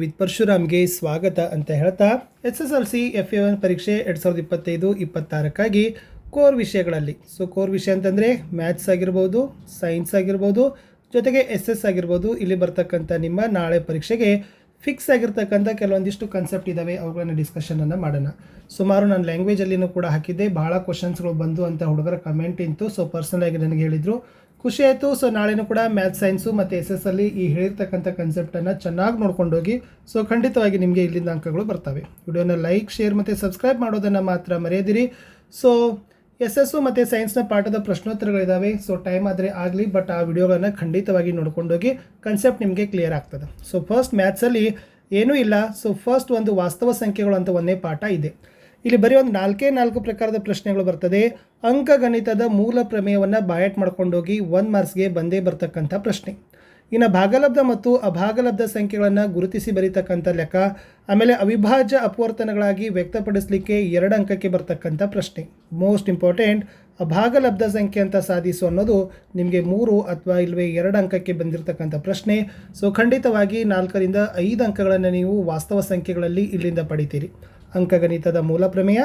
With ಪರಶುರಾಮ್ಗೆ ಸ್ವಾಗತ ಅಂತ ಹೇಳ್ತಾ S S L C F A one ಪರೀಕ್ಷೆ ಎರಡು ಸಾವಿರದ ಇಪ್ಪತ್ತೈದು, ಇಪ್ಪತ್ತಾರಕ್ಕಾಗಿ ಕೋರ್ ವಿಷಯಗಳಲ್ಲಿ. ಸೊ ಕೋರ್ ವಿಷಯ ಅಂತಂದರೆ ಮ್ಯಾಥ್ಸ್ ಆಗಿರ್ಬೋದು, ಸೈನ್ಸ್ ಆಗಿರ್ಬೋದು, ಜೊತೆಗೆ ಎಸ್ ಎಸ್ ಆಗಿರ್ಬೋದು, ಇಲ್ಲಿ ಬರ್ತಕ್ಕಂಥ ನಿಮ್ಮ ನಾಳೆ ಪರೀಕ್ಷೆಗೆ ಫಿಕ್ಸ್ ಆಗಿರ್ತಕ್ಕಂಥ ಕೆಲವೊಂದಿಷ್ಟು ಕನ್ಸೆಪ್ಟ್ ಇದ್ದಾವೆ ಅವುಗಳನ್ನು ಡಿಸ್ಕಷನನ್ನು ಮಾಡೋಣ. ಸುಮಾರು ನಾನು ಲ್ಯಾಂಗ್ವೇಜಲ್ಲಿನೂ ಕೂಡ ಹಾಕಿದ್ದೆ ಭಾಳ ಕ್ವಶನ್ಸ್ಗಳು ಬಂದು ಅಂತ ಹುಡುಗರ ಕಮೆಂಟ್ ಇಂತು ಸೊ ಪರ್ಸನಲ್ ಆಗಿ ನನಗೆ ಹೇಳಿದರು. ಖುಷಿ ಆಯಿತು. ಸೊ ನಾಳೆನೂ ಕೂಡ ಮ್ಯಾಥ್ಸ್ ಸೈನ್ಸು ಮತ್ತು ಎಸ್ ಎಸ್ ಅಲ್ಲಿ ಈ ಹೇಳಿರ್ತಕ್ಕಂಥ ಕನ್ಸೆಪ್ಟನ್ನು ಚೆನ್ನಾಗಿ ನೋಡ್ಕೊಂಡೋಗಿ ಸೊ ಖಂಡಿತವಾಗಿ ನಿಮಗೆ ಇಲ್ಲಿಂದ ಅಂಕಗಳು ಬರ್ತವೆ. ವಿಡಿಯೋನ ಲೈಕ್ ಶೇರ್ ಮತ್ತು ಸಬ್ಸ್ಕ್ರೈಬ್ ಮಾಡೋದನ್ನು ಮಾತ್ರ ಮರೆಯದಿರಿ. ಸೊ ಎಸ್ ಎಸ್ಸು ಮತ್ತು ಸೈನ್ಸ್ನ ಪಾಠದ ಪ್ರಶ್ನೋತ್ತರಗಳಿದ್ದಾವೆ ಸೊ ಟೈಮ್ ಆದರೆ ಆಗಲಿ ಬಟ್ ಆ ವಿಡಿಯೋಗಳನ್ನು ಖಂಡಿತವಾಗಿ ನೋಡ್ಕೊಂಡೋಗಿ ಕನ್ಸೆಪ್ಟ್ ನಿಮಗೆ ಕ್ಲಿಯರ್ ಆಗ್ತದೆ. ಸೊ ಫಸ್ಟ್ ಮ್ಯಾಥ್ಸಲ್ಲಿ ಏನೂ ಇಲ್ಲ. ಸೊ ಫಸ್ಟ್ ಒಂದು ವಾಸ್ತವ ಸಂಖ್ಯೆಗಳು ಅಂತ ಒಂದೇ ಪಾಠ ಇದೆ. ಇಲ್ಲಿ ಬರೀ ಒಂದು ನಾಲ್ಕೇ ನಾಲ್ಕು ಪ್ರಕಾರದ ಪ್ರಶ್ನೆಗಳು ಬರ್ತದೆ. ಅಂಕಗಣಿತದ ಮೂಲ ಪ್ರಮೇಯವನ್ನು ಬಾಯಟ್ ಮಾಡ್ಕೊಂಡೋಗಿ ಒನ್ ಮಾರ್ಕ್ಸ್ಗೆ ಬಂದೇ ಬರ್ತಕ್ಕಂಥ ಪ್ರಶ್ನೆ. ಇನ್ನು ಭಾಗಲಬ್ಧ ಮತ್ತು ಅಭಾಗಲಬ್ಧ ಸಂಖ್ಯೆಗಳನ್ನು ಗುರುತಿಸಿ ಬರೀತಕ್ಕಂಥ ಲೆಕ್ಕ, ಆಮೇಲೆ ಅವಿಭಾಜ್ಯ ಅಪವರ್ತನಗಳಾಗಿ ವ್ಯಕ್ತಪಡಿಸಲಿಕ್ಕೆ ಎರಡು ಅಂಕಕ್ಕೆ ಬರ್ತಕ್ಕಂಥ ಪ್ರಶ್ನೆ. ಮೋಸ್ಟ್ ಇಂಪಾರ್ಟೆಂಟ್, ಅಭಾಗಲಬ್ಧ ಸಂಖ್ಯೆ ಅಂತ ಸಾಧಿಸು ಅನ್ನೋದು ನಿಮಗೆ ಮೂರು ಅಥವಾ ಇಲ್ಲವೇ ಎರಡು ಅಂಕಕ್ಕೆ ಬಂದಿರತಕ್ಕಂಥ ಪ್ರಶ್ನೆ. ಸೊ ಖಂಡಿತವಾಗಿ ನಾಲ್ಕರಿಂದ ಐದು ಅಂಕಗಳನ್ನು ನೀವು ವಾಸ್ತವ ಸಂಖ್ಯೆಗಳಲ್ಲಿ ಇಲ್ಲಿಂದ ಪಡಿತೀರಿ. ಅಂಕಗಣಿತದ ಮೂಲ ಪ್ರಮೇಯ,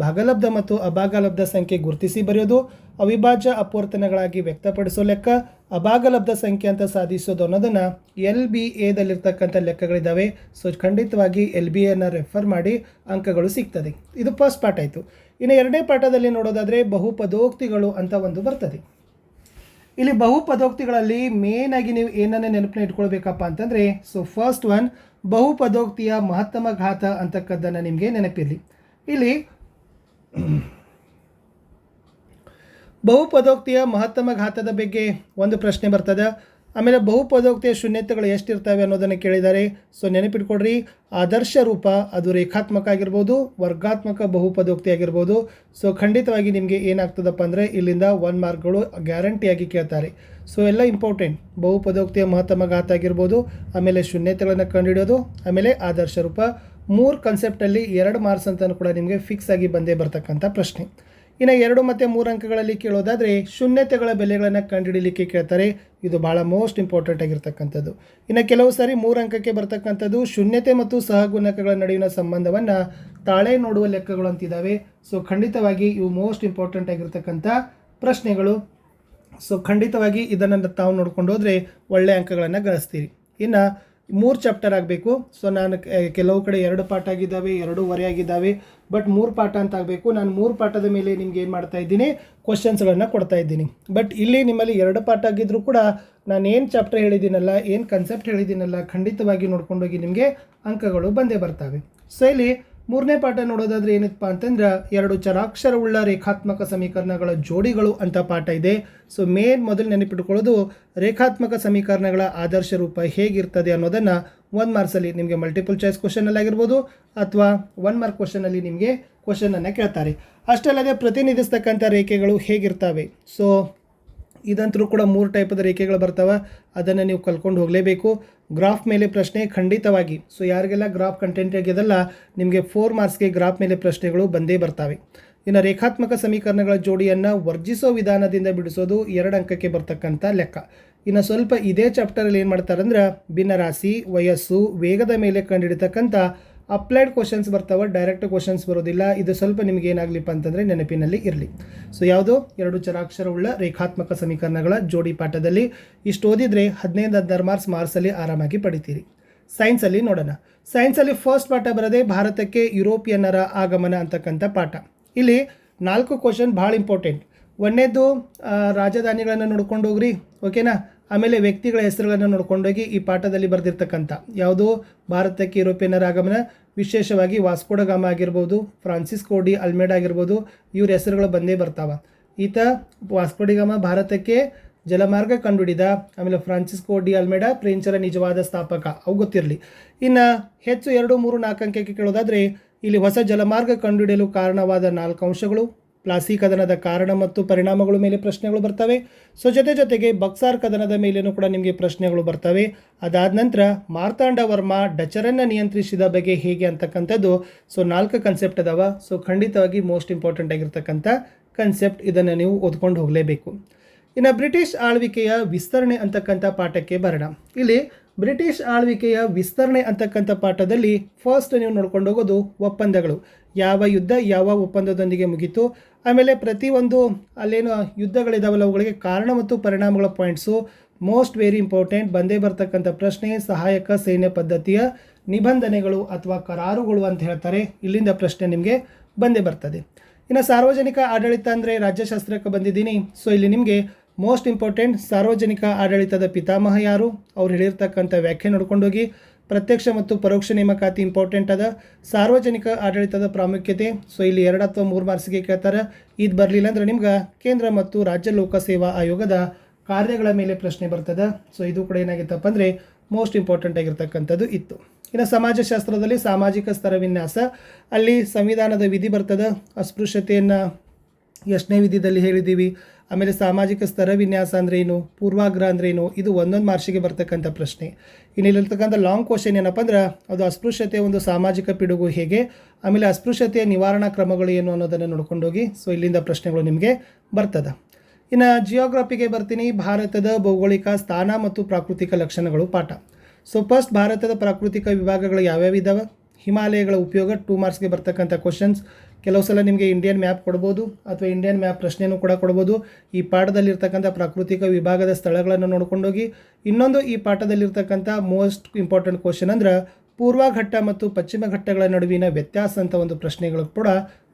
ಭಾಗಲಬ್ಧ ಮತ್ತು ಅಭಾಗಲಬ್ಧ ಸಂಖ್ಯೆ ಗುರುತಿಸಿ ಬರೆಯೋದು, ಅವಿಭಾಜ್ಯ ಅಪವರ್ತನಗಳಾಗಿ ವ್ಯಕ್ತಪಡಿಸೋ ಲೆಕ್ಕ, ಅಭಾಗಲಬ್ಧ ಸಂಖ್ಯೆ ಅಂತ ಸಾಧಿಸೋದು ಅನ್ನೋದನ್ನು ಎಲ್ ಬಿ ಎದಲ್ಲಿರ್ತಕ್ಕಂಥ ಲೆಕ್ಕಗಳಿದ್ದಾವೆ. ಸೊ ಖಂಡಿತವಾಗಿ ಎಲ್ ಬಿ ಎನ ರೆಫರ್ ಮಾಡಿ ಅಂಕಗಳು ಸಿಗ್ತದೆ. ಇದು ಫಸ್ಟ್ ಪಾಠ ಆಯಿತು. ಇನ್ನು ಎರಡನೇ ಪಾಠದಲ್ಲಿ ನೋಡೋದಾದರೆ ಬಹುಪದೋಕ್ತಿಗಳು ಅಂತ ಒಂದು ಬರ್ತದೆ. ಇಲ್ಲಿ ಬಹುಪದೋಕ್ತಿಗಳಲ್ಲಿ ಮೇನ್ ಆಗಿ ನೀವು ಏನನ್ನೇ ನೆನಪಿನ ಇಟ್ಕೊಳ್ಬೇಕಪ್ಪ ಅಂತಂದರೆ ಸೊ ಫಸ್ಟ್ ಒನ್ ಬಹುಪದೋಕ್ತಿಯ ಮಹತ್ತಮ ಘಾತ ಅಂತಕ್ಕದ್ದನ್ನು ನಿಮಗೆ ನೆನಪಿರಲಿ. ಇಲ್ಲಿ ಬಹುಪದೋಕ್ತಿಯ ಮಹತ್ತಮ ಘಾತದ ಬಗ್ಗೆ ಒಂದು ಪ್ರಶ್ನೆ ಬರ್ತದೆ. ಆಮೇಲೆ ಬಹುಪದೋಕ್ತಿಯ ಶೂನ್ಯತೆಗಳು ಎಷ್ಟಿರ್ತವೆ ಅನ್ನೋದನ್ನು ಕೇಳಿದ್ದಾರೆ ಸೊ ನೆನಪಿಟ್ಕೊಡ್ರಿ ಆದರ್ಶ ರೂಪ ಅದು ರೇಖಾತ್ಮಕ ಆಗಿರ್ಬೋದು ವರ್ಗಾತ್ಮಕ ಬಹುಪದೋಕ್ತಿ ಆಗಿರ್ಬೋದು ಸೊ ಖಂಡಿತವಾಗಿ ನಿಮಗೆ ಏನಾಗ್ತದಪ್ಪ ಅಂದರೆ ಇಲ್ಲಿಂದ ಒನ್ ಮಾರ್ಕ್ಗಳು ಗ್ಯಾರಂಟಿಯಾಗಿ ಕೇಳ್ತಾರೆ. ಸೊ ಎಲ್ಲ ಇಂಪಾರ್ಟೆಂಟ್ ಬಹುಪದೋಕ್ತಿಯ ಮಹತ್ತಮ ಘಾತ ಆಗಿರ್ಬೋದು, ಆಮೇಲೆ ಶೂನ್ಯತೆಗಳನ್ನು ಕಂಡುಹಿಡಿಯೋದು, ಆಮೇಲೆ ಆದರ್ಶ ರೂಪ. ಮೂರು ಕನ್ಸೆಪ್ಟಲ್ಲಿ ಎರಡು ಮಾರ್ಕ್ಸ್ ಅಂತಲೂ ಕೂಡ ನಿಮಗೆ ಫಿಕ್ಸ್ ಆಗಿ ಬಂದೇ ಬರ್ತಕ್ಕಂಥ ಪ್ರಶ್ನೆ. ಇನ್ನು ಎರಡು ಮತ್ತು ಮೂರು ಅಂಕಗಳಲ್ಲಿ ಕೇಳೋದಾದರೆ ಶೂನ್ಯತೆಗಳ ಬೆಲೆಗಳನ್ನು ಕಂಡುಹಿಡಲಿಕ್ಕೆ ಕೇಳ್ತಾರೆ. ಇದು ಭಾಳ ಮೋಸ್ಟ್ ಇಂಪಾರ್ಟೆಂಟ್ ಆಗಿರ್ತಕ್ಕಂಥದ್ದು. ಇನ್ನು ಕೆಲವು ಸಾರಿ ಮೂರು ಅಂಕಕ್ಕೆ ಬರ್ತಕ್ಕಂಥದ್ದು ಶೂನ್ಯತೆ ಮತ್ತು ಸಹಗುಣಕಗಳ ನಡುವಿನ ಸಂಬಂಧವನ್ನು ತಾಳೆ ನೋಡುವ ಲೆಕ್ಕಗಳು ಅಂತಿದ್ದಾವೆ. ಸೊ ಖಂಡಿತವಾಗಿ ಇವು ಮೋಸ್ಟ್ ಇಂಪಾರ್ಟೆಂಟ್ ಆಗಿರ್ತಕ್ಕಂಥ ಪ್ರಶ್ನೆಗಳು. ಸೊ ಖಂಡಿತವಾಗಿ ಇದನ್ನು ತಾವು ನೋಡ್ಕೊಂಡು ಹೋದರೆ ಒಳ್ಳೆಯ ಅಂಕಗಳನ್ನು ಗಳಿಸ್ತೀರಿ. ಇನ್ನು ಮೂರು ಚಾಪ್ಟರ್ ಆಗಬೇಕು. ಸೊ ನಾನು ಕೆಲವು ಕಡೆ ಎರಡು ಪಾಠ ಆಗಿದ್ದಾವೆ ಎರಡೂವರೆ ಆಗಿದ್ದಾವೆ ಬಟ್ ಮೂರು ಪಾಠ ಅಂತ ಆಗಬೇಕು. ನಾನು ಮೂರು ಪಾಠದ ಮೇಲೆ ನಿಮ್ಗೆ ಏನು ಮಾಡ್ತಾ ಇದ್ದೀನಿ? ಕ್ವಶನ್ಸ್ಗಳನ್ನು ಕೊಡ್ತಾ ಇದ್ದೀನಿ. ಬಟ್ ಇಲ್ಲಿ ನಿಮ್ಮಲ್ಲಿ ಎರಡು ಪಾಠ ಆಗಿದ್ದರೂ ಕೂಡ ನಾನು ಏನು ಚಾಪ್ಟರ್ ಹೇಳಿದ್ದೀನಲ್ಲ, ಏನು ಕನ್ಸೆಪ್ಟ್ ಹೇಳಿದ್ದೀನಲ್ಲ, ಖಂಡಿತವಾಗಿ ನೋಡ್ಕೊಂಡೋಗಿ ನಿಮಗೆ ಅಂಕಗಳು ಬಂದೇ ಬರ್ತವೆ. ಸೊ ಇಲ್ಲಿ ಮೂರನೇ ಪಾಠ ನೋಡೋದಾದ್ರೆ ಏನಪ್ಪ ಅಂತಂದ್ರೆ ಎರಡು ಚರಾಕ್ಷರವುಳ್ಳ ರೇಖಾತ್ಮಕ ಸಮೀಕರಣಗಳ ಜೋಡಿಗಳು ಅಂತ ಪಾಠ ಇದೆ. ಸೊ ಮೇನ್ ಮೊದಲು ನೆನಪಿಟ್ಕೊಳ್ಳೋದು ರೇಖಾತ್ಮಕ ಸಮೀಕರಣಗಳ ಆದರ್ಶ ರೂಪ ಹೇಗಿರ್ತದೆ ಅನ್ನೋದನ್ನು ಒನ್ ಮಾರ್ಕ್ಸಲ್ಲಿ ನಿಮಗೆ ಮಲ್ಟಿಪಲ್ ಚಾಯ್ಸ್ ಕ್ವಶನಲ್ಲಿ ಆಗಿರ್ಬೋದು, ಅಥವಾ ಒನ್ ಮಾರ್ಕ್ ಕ್ವಶನಲ್ಲಿ ನಿಮಗೆ ಕ್ವಶನನ್ನು ಕೇಳ್ತಾರೆ. ಅಷ್ಟಲ್ಲದೆ ಪ್ರತಿನಿಧಿಸ್ತಕ್ಕಂಥ ರೇಖೆಗಳು ಹೇಗಿರ್ತವೆ? ಸೊ ಇದಂತರೂ ಕೂಡ ಮೂರು ಟೈಪದ ರೇಖೆಗಳು ಬರ್ತವೆ. ಅದನ್ನು ನೀವು ಕಲ್ಕೊಂಡು ಹೋಗಲೇಬೇಕು. ಗ್ರಾಫ್ ಮೇಲೆ ಪ್ರಶ್ನೆ ಖಂಡಿತವಾಗಿ. ಸೊ ಯಾರಿಗೆಲ್ಲ ಗ್ರಾಫ್ ಕಂಟೆಂಟ್ ಆಗಿದೆಲ್ಲ, ನಿಮಗೆ ಫೋರ್ ಮಾರ್ಕ್ಸ್ಗೆ ಗ್ರಾಫ್ ಮೇಲೆ ಪ್ರಶ್ನೆಗಳು ಬಂದೇ ಬರ್ತವೆ. ಇನ್ನು ರೇಖಾತ್ಮಕ ಸಮೀಕರಣಗಳ ಜೋಡಿಯನ್ನು ವರ್ಜಿಸೋ ವಿಧಾನದಿಂದ ಬಿಡಿಸೋದು ಎರಡು ಅಂಕಕ್ಕೆ ಬರ್ತಕ್ಕಂಥ ಲೆಕ್ಕ. ಇನ್ನು ಸ್ವಲ್ಪ ಇದೇ ಚಾಪ್ಟರಲ್ಲಿ ಏನು ಮಾಡ್ತಾರೆ ಅಂದ್ರೆ ಭಿನ್ನರಾಶಿ, ವಯಸ್ಸು, ವೇಗದ ಮೇಲೆ ಕಂಡುಹಿಡಿತಕ್ಕಂಥ ಅಪ್ಲೈಡ್ ಕ್ವಶನ್ಸ್ ಬರ್ತಾವೆ ಡೈರೆಕ್ಟ್ ಕ್ವಶನ್ಸ್ ಬರೋದಿಲ್ಲ. ಇದು ಸ್ವಲ್ಪ ನಿಮಗೆ ಏನಾಗಲಿಪ್ಪ ಅಂತಂದರೆ ನೆನಪಿನಲ್ಲಿ ಇರಲಿ. ಸೊ ಯಾವುದು? ಎರಡು ಚರಾಕ್ಷರವುಳ್ಳ ರೇಖಾತ್ಮಕ ಸಮೀಕರಣಗಳ ಜೋಡಿ ಪಾಠದಲ್ಲಿ. ಇಷ್ಟು ಓದಿದರೆ ಹದಿನೈದು ಹದಿನಾರು ಮಾರ್ಕ್ಸ್ ಮಾರ್ಕ್ಸಲ್ಲಿ ಆರಾಮಾಗಿ ಪಡಿತೀರಿ. ಸೈನ್ಸಲ್ಲಿ ನೋಡೋಣ. ಸೈನ್ಸಲ್ಲಿ ಫಸ್ಟ್ ಪಾಠ ಬರೋದೇ ಭಾರತಕ್ಕೆ ಯುರೋಪಿಯನ್ನರ ಆಗಮನ ಅಂತಕ್ಕಂಥ ಪಾಠ. ಇಲ್ಲಿ ನಾಲ್ಕು ಕ್ವಶನ್ ಭಾಳ ಇಂಪಾರ್ಟೆಂಟ್ ಒಂದೇದು ರಾಜಧಾನಿಗಳನ್ನು ನೋಡ್ಕೊಂಡು ಹೋಗ್ರಿ. ಓಕೆನಾ ಆಮೇಲೆ ವ್ಯಕ್ತಿಗಳ ಹೆಸರುಗಳನ್ನು ನೋಡ್ಕೊಂಡೋಗಿ ಈ ಪಾಠದಲ್ಲಿ ಬರೆದಿರ್ತಕ್ಕಂಥ ಯಾವುದು ಭಾರತಕ್ಕೆ ಯುರೋಪಿಯನ್ನರ ಆಗಮನ, ವಿಶೇಷವಾಗಿ ವಾಸ್ಕೋಡಗಾಮ ಆಗಿರ್ಬೋದು ಫ್ರಾನ್ಸಿಸ್ ಕೋಡಿ ಅಲ್ಮೇಡ ಆಗಿರ್ಬೋದು, ಇವ್ರ ಹೆಸರುಗಳು ಬಂದೇ ಬರ್ತಾವ. ಈತ ವಾಸ್ಕೋಡಿಗಾಮ ಭಾರತಕ್ಕೆ ಜಲಮಾರ್ಗ ಕಂಡುಹಿಡಿದ, ಆಮೇಲೆ ಫ್ರಾನ್ಸಿಸ್ಕೋ ಡಿ ಅಲ್ಮೇಡ ಪ್ರೇಂಚರ ನಿಜವಾದ ಸ್ಥಾಪಕ, ಅವು ಗೊತ್ತಿರಲಿ. ಇನ್ನು ಹೆಚ್ಚು ಎರಡು ಮೂರು ನಾಲ್ಕು ಅಂಕಕ್ಕೆ ಕೇಳೋದಾದರೆ, ಇಲ್ಲಿ ಹೊಸ ಜಲಮಾರ್ಗ ಕಂಡುಹಿಡಿಯಲು ಕಾರಣವಾದ ನಾಲ್ಕು ಅಂಶಗಳು. ಪ್ಲಾಸಿ ಕದನದ ಕಾರಣ ಮತ್ತು ಪರಿಣಾಮಗಳ ಮೇಲೆ ಪ್ರಶ್ನೆಗಳು ಬರ್ತವೆ. ಸೊ, ಜೊತೆ ಜೊತೆಗೆ ಬಕ್ಸಾರ್ ಕದನದ ಮೇಲೇನೂ ಕೂಡ ನಿಮಗೆ ಪ್ರಶ್ನೆಗಳು ಬರ್ತವೆ. ಅದಾದ ನಂತರ ಮಾರ್ತಾಂಡ ವರ್ಮ ಡಚರನ್ನು ನಿಯಂತ್ರಿಸಿದ ಬಗ್ಗೆ ಹೇಗೆ ಅಂತಕ್ಕಂಥದ್ದು. ಸೊ, ನಾಲ್ಕು ಕನ್ಸೆಪ್ಟ್ ಅದಾವ. ಸೊ, ಖಂಡಿತವಾಗಿ ಮೋಸ್ಟ್ ಇಂಪಾರ್ಟೆಂಟ್ ಆಗಿರ್ತಕ್ಕಂಥ ಕನ್ಸೆಪ್ಟ್ ಇದನ್ನು ನೀವು ಓದ್ಕೊಂಡು ಹೋಗಲೇಬೇಕು. ಇನ್ನು ಬ್ರಿಟಿಷ್ ಆಳ್ವಿಕೆಯ ವಿಸ್ತರಣೆ ಅಂತಕ್ಕಂಥ ಪಾಠಕ್ಕೆ ಬರೋಣ. ಇಲ್ಲಿ ಬ್ರಿಟಿಷ್ ಆಳ್ವಿಕೆಯ ವಿಸ್ತರಣೆ ಅಂತಕ್ಕಂಥ ಪಾಠದಲ್ಲಿ ಫಸ್ಟ್ ನೀವು ನೋಡ್ಕೊಂಡು ಹೋಗೋದು ಒಪ್ಪಂದಗಳು. ಯಾವ ಯುದ್ಧ, ಯಾವ ಒಪ್ಪಂದದೊಂದಿಗೆ ಮುಗೀತು, ಆಮೇಲೆ ಪ್ರತಿಯೊಂದು ಅಲ್ಲೇನು ಯುದ್ಧಗಳಿದಾವಲ್ಲ, ಅವುಗಳಿಗೆ ಕಾರಣ ಮತ್ತು ಪರಿಣಾಮಗಳ ಪಾಯಿಂಟ್ಸು ಮೋಸ್ಟ್ ವೆರಿ ಇಂಪಾರ್ಟೆಂಟ್ ಬಂದೇ ಬರ್ತಕ್ಕಂಥ ಪ್ರಶ್ನೆ, ಸಹಾಯಕ ಸೈನ್ಯ ಪದ್ಧತಿಯ ನಿಬಂಧನೆಗಳು ಅಥವಾ ಕರಾರುಗಳು ಅಂತ ಹೇಳ್ತಾರೆ. ಇಲ್ಲಿಂದ ಪ್ರಶ್ನೆ ನಿಮಗೆ ಬಂದೇ ಬರ್ತದೆ. ಇನ್ನು ಸಾರ್ವಜನಿಕ ಆಡಳಿತ ಅಂದರೆ ರಾಜ್ಯಶಾಸ್ತ್ರಕ್ಕೆ ಬಂದಿದ್ದೀನಿ. ಸೊ ಇಲ್ಲಿ ನಿಮಗೆ ಮೋಸ್ಟ್ ಇಂಪಾರ್ಟೆಂಟ್ ಸಾರ್ವಜನಿಕ ಆಡಳಿತದ ಪಿತಾಮಹ ಯಾರು? ಅವ್ರು ಹೇಳಿರ್ತಕ್ಕಂಥ ವ್ಯಾಖ್ಯೆ ನೋಡ್ಕೊಂಡೋಗಿ, ಪ್ರತ್ಯಕ್ಷ ಮತ್ತು ಪರೋಕ್ಷ ನೇಮಕಾತಿ ಇಂಪಾರ್ಟೆಂಟ್ ಅದ. ಸಾರ್ವಜನಿಕ ಆಡಳಿತದ ಪ್ರಾಮುಖ್ಯತೆ, ಸೊ ಇಲ್ಲಿ ಎರಡು ಅಥವಾ ಮೂರು ಮಾರ್ಸಿಗೆ ಕೇಳ್ತಾರೆ. ಇದು ಬರಲಿಲ್ಲ ಅಂದ್ರೆ ನಿಮ್ಗೆ ಕೇಂದ್ರ ಮತ್ತು ರಾಜ್ಯ ಲೋಕಸೇವಾ ಆಯೋಗದ ಕಾರ್ಯಗಳ ಮೇಲೆ ಪ್ರಶ್ನೆ ಬರ್ತದೆ. ಸೊ ಇದು ಕೂಡ ಏನಾಗಿತ್ತಪ್ಪ ಅಂದರೆ ಮೋಸ್ಟ್ ಇಂಪಾರ್ಟೆಂಟ್ ಆಗಿರ್ತಕ್ಕಂಥದ್ದು ಇತ್ತು. ಇನ್ನು ಸಮಾಜಶಾಸ್ತ್ರದಲ್ಲಿ ಸಾಮಾಜಿಕ ಸ್ತರ ವಿನ್ಯಾಸ, ಅಲ್ಲಿ ಸಂವಿಧಾನದ ವಿಧಿ ಬರ್ತದೆ. ಅಸ್ಪೃಶ್ಯತೆಯನ್ನು ಎಷ್ಟನೇ ವಿಧಿದಲ್ಲಿ ಹೇಳಿದ್ದೀವಿ? ಆಮೇಲೆ ಸಾಮಾಜಿಕ ಸ್ತರ ವಿನ್ಯಾಸ ಅಂದ್ರೇನು ಏನು? ಪೂರ್ವಾಗ್ರಹ ಅಂದ್ರೆ ಏನು? ಇದು ಒಂದೊಂದು ಮಾರ್ಷಿಗೆ ಬರ್ತಕ್ಕಂಥ ಪ್ರಶ್ನೆ. ಇನ್ನು ಇಲ್ಲಿರ್ತಕ್ಕಂಥ ಲಾಂಗ್ ಕ್ವಶನ್ ಏನಪ್ಪ ಅಂದ್ರೆ, ಅದು ಅಸ್ಪೃಶ್ಯತೆ ಒಂದು ಸಾಮಾಜಿಕ ಪಿಡುಗು ಹೇಗೆ? ಆಮೇಲೆ ಅಸ್ಪೃಶ್ಯತೆಯ ನಿವಾರಣಾ ಕ್ರಮಗಳು ಏನು ಅನ್ನೋದನ್ನು ನೋಡ್ಕೊಂಡೋಗಿ ಸೊ ಇಲ್ಲಿಂದ ಪ್ರಶ್ನೆಗಳು ನಿಮಗೆ ಬರ್ತದೆ. ಇನ್ನು ಜಿಯೋಗ್ರಫಿಗೆ ಬರ್ತೀನಿ. ಭಾರತದ ಭೌಗೋಳಿಕ, ಸ್ಥಾನ ಮತ್ತು ಪ್ರಾಕೃತಿಕ ಲಕ್ಷಣಗಳು ಪಾಠ. ಸೊ ಫಸ್ಟ್ ಭಾರತದ ಪ್ರಾಕೃತಿಕ ವಿಭಾಗಗಳು ಯಾವ್ಯಾವ ಇದ್ದಾವೆ ಹಿಮಾಲಯಗಳ ಉಪಯೋಗ ಟೂ ಮಾರ್ಕ್ಸ್ಗೆ ಬರ್ತಕ್ಕಂಥ ಕ್ವಶನ್ಸ್ ಕೆಲವು ಸಲ ನಿಮಗೆ ಇಂಡಿಯನ್ ಮ್ಯಾಪ್ ಕೊಡ್ಬೋದು ಅಥವಾ ಇಂಡಿಯನ್ ಮ್ಯಾಪ್ ಪ್ರಶ್ನೆಯೂ ಕೂಡ ಕೊಡ್ಬೋದು. ಈ ಪಾಠದಲ್ಲಿರ್ತಕ್ಕಂಥ ಪ್ರಾಕೃತಿಕ ವಿಭಾಗದ ಸ್ಥಳಗಳನ್ನು ನೋಡ್ಕೊಂಡೋಗಿ, ಇನ್ನೊಂದು ಈ ಪಾಠದಲ್ಲಿರ್ತಕ್ಕಂಥ ಮೋಸ್ಟ್ ಇಂಪಾರ್ಟೆಂಟ್ ಕ್ವಶನ್ ಅಂದ್ರೆ ಪೂರ್ವ ಘಟ್ಟ ಮತ್ತು ಪಶ್ಚಿಮ ಘಟ್ಟಗಳ ನಡುವಿನ ವ್ಯತ್ಯಾಸ ಅಂತ ಒಂದು ಪ್ರಶ್ನೆಗಳು ಕೂಡ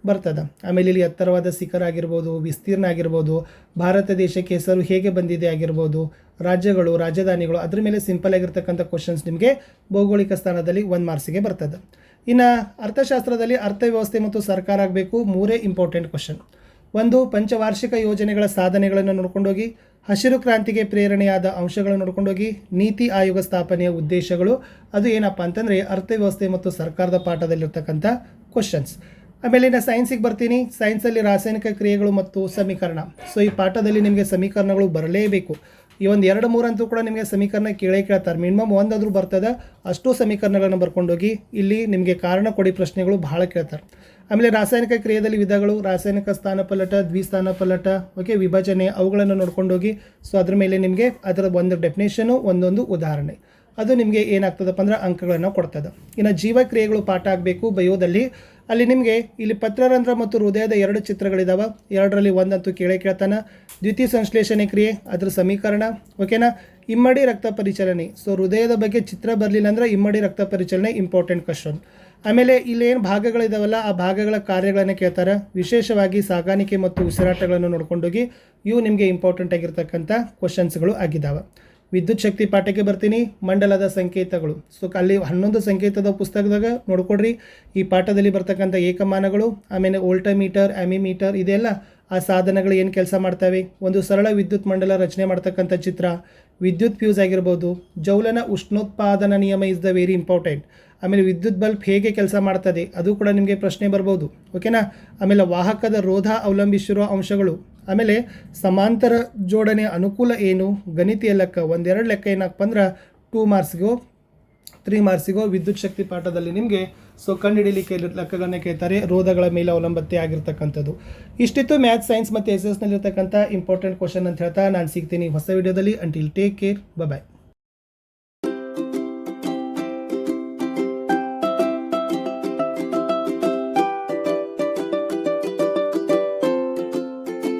ಬರ್ತದೆ. ಆಮೇಲೆ ಇಲ್ಲಿ ಎತ್ತರವಾದ ಶಿಖರ ಆಗಿರ್ಬೋದು, ವಿಸ್ತೀರ್ಣ ಆಗಿರ್ಬೋದು, ಭಾರತ ದೇಶಕ್ಕೆ ಹೆಸರು ಹೇಗೆ ಬಂದಿದೆ ಆಗಿರ್ಬೋದು, ರಾಜ್ಯಗಳು, ರಾಜಧಾನಿಗಳು, ಅದ್ರ ಮೇಲೆ ಸಿಂಪಲ್ ಆಗಿರ್ತಕ್ಕಂಥ ಕ್ವಶನ್ಸ್ ನಿಮಗೆ ಭೌಗೋಳಿಕ ಸ್ಥಾನದಲ್ಲಿ ಒಂದು ಮಾರ್ಕ್ಸಿಗೆ ಬರ್ತದೆ. ಇನ್ನು ಅರ್ಥಶಾಸ್ತ್ರದಲ್ಲಿ ಅರ್ಥವ್ಯವಸ್ಥೆ ಮತ್ತು ಸರ್ಕಾರ ಆಗಬೇಕು, ಮೂರೇ ಇಂಪಾರ್ಟೆಂಟ್ ಕ್ವಶನ್ ಒಂದು, ಪಂಚವಾರ್ಷಿಕ ಯೋಜನೆಗಳ ಸಾಧನೆಗಳನ್ನು ನೋಡ್ಕೊಂಡೋಗಿ, ಹಸಿರು ಕ್ರಾಂತಿಗೆ ಪ್ರೇರಣೆಯಾದ ಅಂಶಗಳನ್ನು ನೋಡ್ಕೊಂಡೋಗಿ, ನೀತಿ ಆಯೋಗ ಸ್ಥಾಪನೆಯ ಉದ್ದೇಶಗಳು, ಅದು ಏನಪ್ಪ ಅಂತಂದರೆ ಅರ್ಥವ್ಯವಸ್ಥೆ ಮತ್ತು ಸರ್ಕಾರದ ಪಾಠದಲ್ಲಿರ್ತಕ್ಕಂಥ ಕ್ವಶನ್ಸ್ ಆಮೇಲೆ ಇನ್ನು ಸೈನ್ಸಿಗೆ ಬರ್ತೀನಿ. ಸೈನ್ಸಲ್ಲಿ ರಾಸಾಯನಿಕ ಕ್ರಿಯೆಗಳು ಮತ್ತು ಸಮೀಕರಣ. ಸೊ ಈ ಪಾಠದಲ್ಲಿ ನಿಮಗೆ ಸಮೀಕರಣಗಳು ಬರಲೇಬೇಕು. ಈ ಒಂದು ಎರಡು ಮೂರಂತೂ ಕೂಡ ನಿಮಗೆ ಸಮೀಕರಣ ಕೇಳೇ ಕೇಳ್ತಾರೆ. ಮಿನಿಮಮ್ ಒಂದಾದರೂ ಬರ್ತದೆ, ಅಷ್ಟು ಸಮೀಕರಣಗಳನ್ನು ಬರ್ಕೊಂಡೋಗಿ ಇಲ್ಲಿ ನಿಮಗೆ ಕಾರಣ ಕೊಡಿ ಪ್ರಶ್ನೆಗಳು ಬಹಳ ಕೇಳ್ತಾರೆ. ಆಮೇಲೆ ರಾಸಾಯನಿಕ ಕ್ರಿಯೆಯಲ್ಲಿ ವಿಧಗಳು, ರಾಸಾಯನಿಕ ಸ್ಥಾನಪಲ್ಲಟ ದ್ವಿಸ್ಥಾನಪಲ್ಲಟ ಓಕೆ ವಿಭಜನೆ, ಅವುಗಳನ್ನು ನೋಡ್ಕೊಂಡೋಗಿ ಸೊ ಅದರ ಮೇಲೆ ನಿಮಗೆ ಅದರ ಒಂದು ಡೆಫಿನೇಷನು ಒಂದೊಂದು ಉದಾಹರಣೆ. ಅದು ನಿಮಗೆ ಏನಾಗ್ತದಪ್ಪ ಅಂದ್ರೆ ಅಂಕಗಳನ್ನು ಕೊಡ್ತದೆ. ಇನ್ನು ಜೀವಕ್ರಿಯೆಗಳು ಪಾಠ ಆಗಬೇಕು ಬಯೋದಲ್ಲಿ. ಅಲ್ಲಿ ನಿಮಗೆ ಇಲ್ಲಿ ಪತ್ರರಂಧ್ರ ಮತ್ತು ಹೃದಯದ ಎರಡು ಚಿತ್ರಗಳಿದಾವೆ. ಎರಡರಲ್ಲಿ ಒಂದಂತೂ ಕೇಳೇ ಕೇಳ್ತಾನೆ. ದ್ವಿತೀಯ ಸಂಶ್ಲೇಷಣೆ ಕ್ರಿಯೆ, ಅದರ ಸಮೀಕರಣ. ಓಕೆನಾ? ಇಮ್ಮಡಿ ರಕ್ತ ಪರಿಚಲನೆ. ಸೊ ಹೃದಯದ ಬಗ್ಗೆ ಚಿತ್ರ ಬರಲಿಲ್ಲ ಅಂದ್ರೆ ಇಮ್ಮಡಿ ರಕ್ತ ಪರಿಚಲನೆ ಇಂಪಾರ್ಟೆಂಟ್ ಕ್ವಶನ್ ಆಮೇಲೆ ಇಲ್ಲಿ ಏನು ಭಾಗಗಳಿದಾವಲ್ಲ, ಆ ಭಾಗಗಳ ಕಾರ್ಯಗಳನ್ನು ಕೇಳ್ತಾರೆ. ವಿಶೇಷವಾಗಿ ಸಾಗಾಣಿಕೆ ಮತ್ತು ಉಸಿರಾಟಗಳನ್ನು ನೋಡ್ಕೊಂಡೋಗಿ ಇವು ನಿಮಗೆ ಇಂಪಾರ್ಟೆಂಟ್ ಆಗಿರ್ತಕ್ಕಂಥ ಕ್ವಶನ್ಸ್ಗಳು ಆಗಿದ್ದಾವೆ ವಿದ್ಯುತ್ ಶಕ್ತಿ ಪಾಠಕ್ಕೆ ಬರ್ತೀನಿ. ಮಂಡಲದ ಸಂಕೇತಗಳು. ಸೊ ಅಲ್ಲಿ ಹನ್ನೊಂದು ಸಂಕೇತದ ಪುಸ್ತಕದಾಗ ನೋಡ್ಕೊಡ್ರಿ. ಈ ಪಾಠದಲ್ಲಿ ಬರ್ತಕ್ಕಂಥ ಏಕಮಾನಗಳು, ಆಮೇಲೆ ವೋಲ್ಟಮೀಟರ್, ಆಮಿಮೀಟರ್, ಇದೆಲ್ಲ ಆ ಸಾಧನಗಳು ಏನು ಕೆಲಸ ಮಾಡ್ತವೆ? ಒಂದು ಸರಳ ವಿದ್ಯುತ್ ಮಂಡಲ ರಚನೆ ಮಾಡ್ತಕ್ಕಂಥ ಚಿತ್ರ. ವಿದ್ಯುತ್ ಫ್ಯೂಸ್ ಆಗಿರ್ಬೋದು. ಜೌಲನ ಉಷ್ಣೋತ್ಪಾದನಾ ನಿಯಮ ಇಸ್ ದ ವೆರಿ ಇಂಪಾರ್ಟೆಂಟ್ ಆಮೇಲೆ ವಿದ್ಯುತ್ ಬಲ್ಬ್ ಹೇಗೆ ಕೆಲಸ ಮಾಡ್ತದೆ? ಅದು ಕೂಡ ನಿಮಗೆ ಪ್ರಶ್ನೆ ಬರ್ಬೋದು. ಓಕೆನಾ ಆಮೇಲೆ ವಾಹಕದ ರೋಧ ಅವಲಂಬಿಸಿರುವ ಅಂಶಗಳು. ಆಮೇಲೆ ಸಮಾಂತರ ಜೋಡಣೆ ಅನುಕೂಲ ಏನು? ಗಣಿತೀಯ ಲೆಕ್ಕ ಒಂದೆರಡು ಲೆಕ್ಕ ಏನಪ್ಪ ಅಂದ್ರೆ ಟೂ ಮಾರ್ಕ್ಸ್ಗೋ ತ್ರೀ ಮಾರ್ಕ್ಸಿಗೋ ವಿದ್ಯುತ್ ಶಕ್ತಿ ಪಾಠದಲ್ಲಿ ನಿಮಗೆ ಸೊ ಕಂಡುಹಿಡಿಲಿಕ್ಕೆ ಲೆಕ್ಕಗಳನ್ನ ಕೇಳ್ತಾರೆ, ರೋಧಗಳ ಮೇಲೆ ಅವಲಂಬತೆ ಆಗಿರ್ತಕ್ಕಂಥದ್ದು. ಇಷ್ಟಿತ್ತು ಮ್ಯಾಥ್ಸ್ ಸೈನ್ಸ್ ಮತ್ತು ಎಸ್ ಎಸ್ನಲ್ಲಿರ್ತಕ್ಕಂಥ ಇಂಪಾರ್ಟೆಂಟ್ ಕ್ವಶನ್ ಅಂತ ಹೇಳ್ತಾ ನಾನು ಸಿಗ್ತೀನಿ ಹೊಸ ವಿಡಿಯೋದಲ್ಲಿ ಅಂಟಿಲ್ ಟೇಕ್ ಕೇರ್ ಬಾಯ್